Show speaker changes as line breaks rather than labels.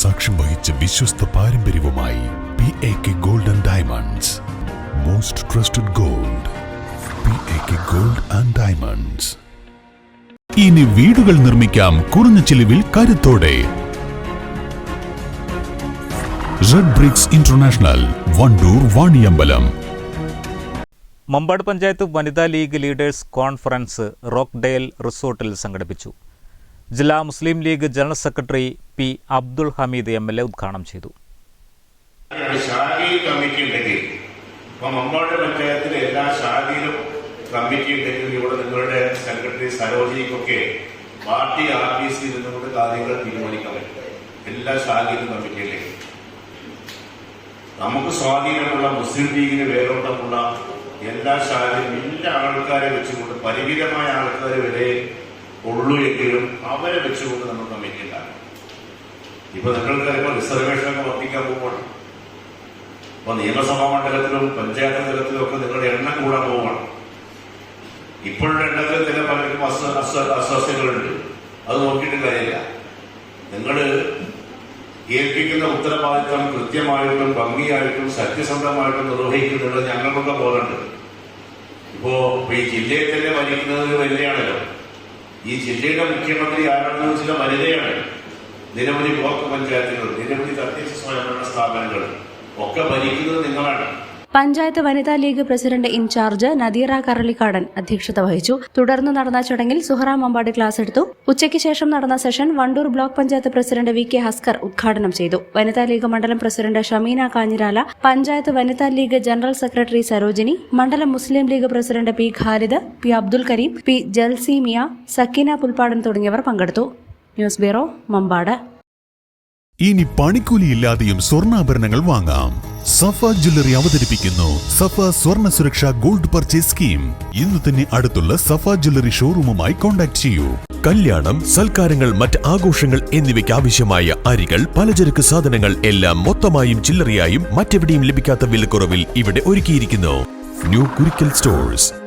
സാക്ഷ്യം വഹിച്ച വിശ്വസ്ത പാരമ്പര്യവുമായി P A K gold and diamonds most trusted gold P A K gold and diamonds ഇനി വീടുകൾ നിർമ്മിക്കാം കുറഞ്ഞ ചിലവിൽ കരുത്തോടെ. Red bricks international Wandoor Vaniyambalam
Mambad panchayat Vanitha League leaders conference Rockdale റിസോർട്ടിൽ സംഘടിപ്പിച്ചു. ജില്ലാ Muslim League general secretary P Abdul Hameed M L A ഉദ്ഘാടനം ചെയ്തു.
എല്ലാ നിങ്ങളുടെ സെക്രട്ടറി സരോജിനിക്കൊക്കെ പാർട്ടി ആഫീസിൽ നിന്നുകൊണ്ട് കാര്യങ്ങൾ തീരുമാനിക്കാൻ പറ്റും എല്ലാ ശാഖയിലും കമ്മിറ്റിയിലേക്ക് നമുക്ക് സ്വാധീനമുള്ള മുസ്ലിം ലീഗിന് വേരോട്ടമുള്ള എല്ലാ ശാഖയിലും എല്ലാ ആൾക്കാരെ വെച്ചുകൊണ്ട് പരിമിതമായ ആൾക്കാർ വരെ ഉള്ളൂ എങ്കിലും അവരെ വെച്ചുകൊണ്ട് നമ്മൾ കമ്മിറ്റി ഉണ്ടാകും ഇപ്പൊ നിങ്ങൾക്കറിയാം റിസർവേഷനൊക്കെ വർദ്ധിക്കാൻ പോകുമ്പോൾ അപ്പൊ നിയമസഭാ മണ്ഡലത്തിലും പഞ്ചായത്ത് തലത്തിലും ഒക്കെ നിങ്ങളുടെ എണ്ണം കൂടാൻ പോവുകയാണ്. ഇപ്പോഴുള്ള എണ്ണത്തിൽ തന്നെ പലർക്കും അസ്വ അസ്വ അസ്വസ്ഥതകളുണ്ട് അത് നോക്കിയിട്ട് കാര്യമില്ല. നിങ്ങൾ ഏൽപ്പിക്കുന്ന ഉത്തരവാദിത്വം കൃത്യമായിട്ടും ഭംഗിയായിട്ടും സത്യസന്ധമായിട്ടും നിർവഹിക്കുന്നുള്ളത് ഞങ്ങൾക്കൊക്കെ പോകുന്നുണ്ട് ഇപ്പോ ഈ ജില്ലയെ തന്നെ ഭരിക്കുന്നത് വലിയാണല്ലോ ഈ ജില്ലയുടെ മുഖ്യമന്ത്രി ആരാണെന്ന് വെച്ചാൽ വനിതയാണ്. നിരവധി ബ്ലോക്ക് പഞ്ചായത്തുകൾ നിരവധി തദ്ദേശ സ്വയംഭരണ സ്ഥാപനങ്ങൾ ഒക്കെ ഭരിക്കുന്നത് നിങ്ങളാണ്.
Panchayat Vanitha League president in charge Nadeera Karalikkadan അധ്യക്ഷത വഹിച്ചു. തുടർന്ന് നടന്ന ചടങ്ങിൽ സുഹറ മമ്പാട് ക്ലാസ് എടുത്തു. ഉച്ചയ്ക്ക് ശേഷം നടന്ന session Wandoor block panchayat president V K Haskar ഉദ്ഘാടനം ചെയ്തു. വനിതാ ലീഗ് മണ്ഡലം പ്രസിഡന്റ് ഷമീന കാഞ്ഞിരാല പഞ്ചായത്ത് വനിതാ ലീഗ് ജനറൽ സെക്രട്ടറി സരോജിനി മണ്ഡലം Muslim League president P Khalid P Abdul Kareem P Jalseemiya Sakkeena Pulppadan തുടങ്ങിയവർ പങ്കെടുത്തു. News bureau Mambad.
ഇനി പണിക്കൂലിയില്ലാതെയും സ്വർണാഭരണങ്ങൾ വാങ്ങാം. സഫ ജ്വല്ലറി അവതരിപ്പിക്കുന്നു. സഫ സ്വർണ സുരക്ഷ ഗോൾഡ് പർച്ചേസ് സ്കീം. ഇന്ന് തന്നെ അടുത്തുള്ള സഫ ജ്വല്ലറി ഷോറൂമുമായി കോൺടാക്ട് ചെയ്യൂ.
കല്യാണം സൽക്കാരങ്ങൾ മറ്റ് ആഘോഷങ്ങൾ എന്നിവയ്ക്ക് ആവശ്യമായ അരികൾ പലചരക്ക് സാധനങ്ങൾ എല്ലാം മൊത്തമായും ചില്ലറയായും മറ്റെവിടെയും ലഭിക്കാത്ത വിലക്കുറവിൽ ഇവിടെ ഒരുക്കിയിരിക്കുന്നു.
New Kurikkal stores.